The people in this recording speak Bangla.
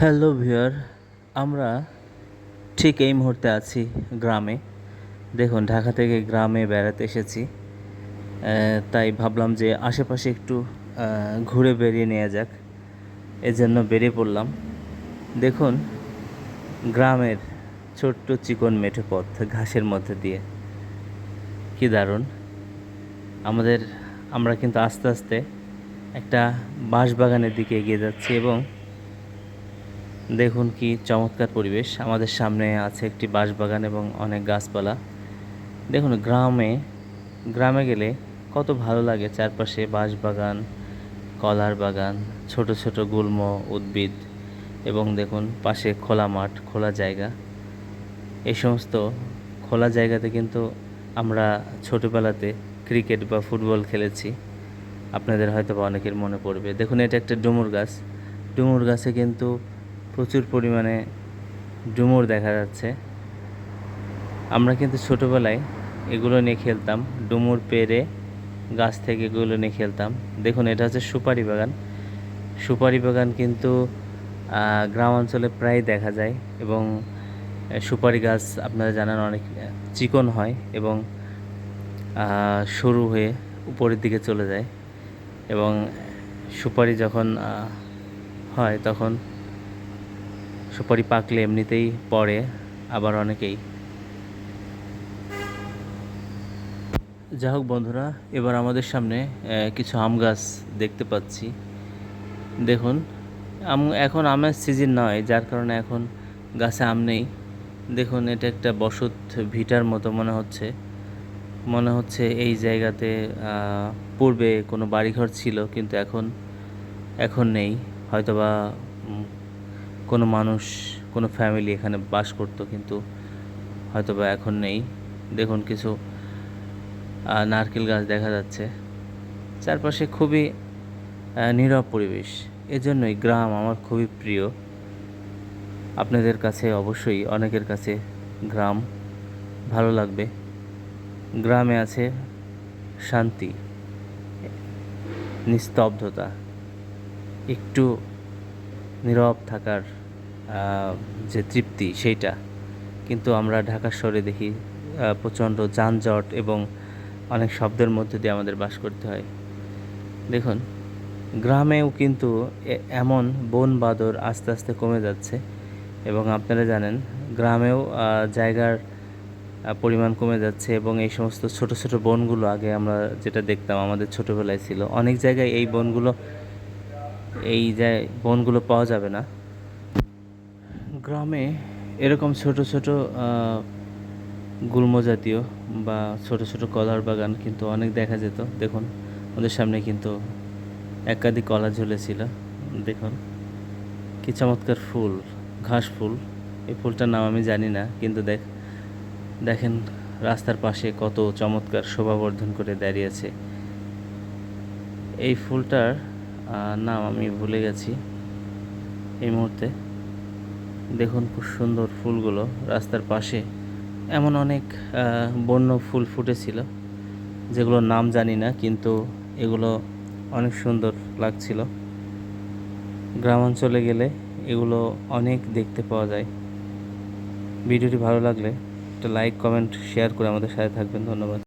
হ্যালো ভিউয়ার, আমরা ঠিক এই মুহূর্তে আছি গ্রামে। দেখুন, ঢাকা থেকে গ্রামে বেড়াতে এসেছি। তাই ভাবলাম যে আশেপাশে একটু ঘুরে বেরিয়ে নেওয়া যাক। এজন্য বেরিয়ে পড়লাম। দেখুন, গ্রামের ছোট্ট চিকন মেঠো পথ ঘাসের মধ্যে দিয়ে। কি দারুণ। আমাদের, আমরা কিন্তু আস্তে আস্তে একটা বাঁশবাগানের দিকে এগিয়ে যাচ্ছি এবং দেখুন কি চমৎকার পরিবেশ। আমাদের সামনে আছে একটি বাঁশবাগান এবং অনেক গাছপালা। দেখুন গ্রামে গ্রামে গেলে কত ভালো লাগে চারপাশে বাঁশবাগান, কলার বাগান, ছোট ছোট গুল্ম, উদ্ভিদ এবং দেখুন পাশে খোলা মাঠ, খোলা জায়গা। এই সমস্ত খোলা জায়গাতে কিন্তু আমরা ছোটোবেলাতে ক্রিকেট বা ফুটবল খেলেছি। আপনাদের হয়তো বা অনেকের মনে পড়বে। দেখুন এটা একটা ডুমুর গাছ। ডুমুর গাছে কিন্তু প্রচুর পরিমাণে ডুমুর দেখা যাচ্ছে। আমরা কিন্তু ছোটোবেলায় এগুলো নিয়ে খেলতাম ডুমুর পেরে গাছ থেকে এগুলো নিয়ে খেলতাম। দেখুন এটা হচ্ছে সুপারি বাগান। সুপারি বাগান কিন্তু আহ, গ্রাম অঞ্চলে প্রায় দেখা যায় এবং সুপারি গাছ আপনারা জানেন অনেক চিকন হয় এবং সরু হয়ে উপরের দিকে চলে যায় এবং সুপারি যখন হয় তখন সুপারি পাকলে এমনিতেই পড়ে, আবার অনেকেই। যাই হোক বন্ধুরা, এবার আমাদের সামনে কিছু আম গাছ দেখতে পাচ্ছি। দেখুন, আম এখন আমের সিজন নয়, যার কারণে এখন গাছে আম নেই। দেখুন, এটা একটা বসত ভিটার মতো মনে হচ্ছে। মনে হচ্ছে এই জায়গাতে পূর্বে কোনো বাড়িঘর ছিল, কিন্তু এখন এখন নেই। হয়তোবা কোনো মানুষ, কোনো ফ্যামিলি এখানে বাস করতো কিন্তু হয়তো বা এখন নেই। দেখুন কিছু নারকেল গাছ দেখা যাচ্ছে। চারপাশে খুবই নীরব পরিবেশ। এজন্যই গ্রাম আমার খুবই প্রিয়। আপনাদের কাছে অবশ্যই, অনেকের কাছে গ্রাম ভালো লাগবে। গ্রামে আছে শান্তি, নিস্তব্ধতা, একটু নীরব থাকার যে তৃপ্তি সেইটা। কিন্তু আমরা ঢাকা শহরে দেখি প্রচণ্ড যানজট এবং অনেক শব্দের মধ্যে দিয়ে আমাদের বাস করতে হয়। দেখুন, গ্রামেও কিন্তু এমন বন বাদর আস্তে আস্তে কমে যাচ্ছে এবং আপনারা জানেন, গ্রামেও জায়গার পরিমাণ কমে যাচ্ছে এবং এই সমস্ত ছোট ছোট বনগুলো আগে আমরা যেটা দেখতাম আমাদের ছোটোবেলায় ছিল। অনেক জায়গায় এই বনগুলো, এই যে বনগুলো পাওয়া যাবে না। গ্রামে এরকম ছোট ছোট গুল্ম জাতীয় বা ছোট ছোট কলার বাগান কিন্তু অনেক দেখা যেত। দেখুন, ওদের সামনে কিন্তু একাধিক কলা ঝুলেছিল। দেখুন, কি চমৎকার ফুল, ঘাস ফুল। এই ফুলটার নাম আমি জানি না, কিন্তু দেখ, দেখেন রাস্তার পাশে কত চমৎকার শোভাবর্ধন করে দাঁড়িয়েছে এই ফুলটার নাম আমি ভুলে গেছি এই মুহূর্তে। দেখুন খুব সুন্দর ফুলগুলো রাস্তার পাশে। এমন অনেক বন্য ফুল ফুটেছিল, যেগুলোর নাম জানি না, কিন্তু এগুলো অনেক সুন্দর লাগছিল। গ্রামাঞ্চলে গেলে এগুলো অনেক দেখতে পাওয়া যায়। ভিডিওটি ভালো লাগলে একটা লাইক, কমেন্ট, শেয়ার করে আমাদের সাথে থাকবেন। ধন্যবাদ।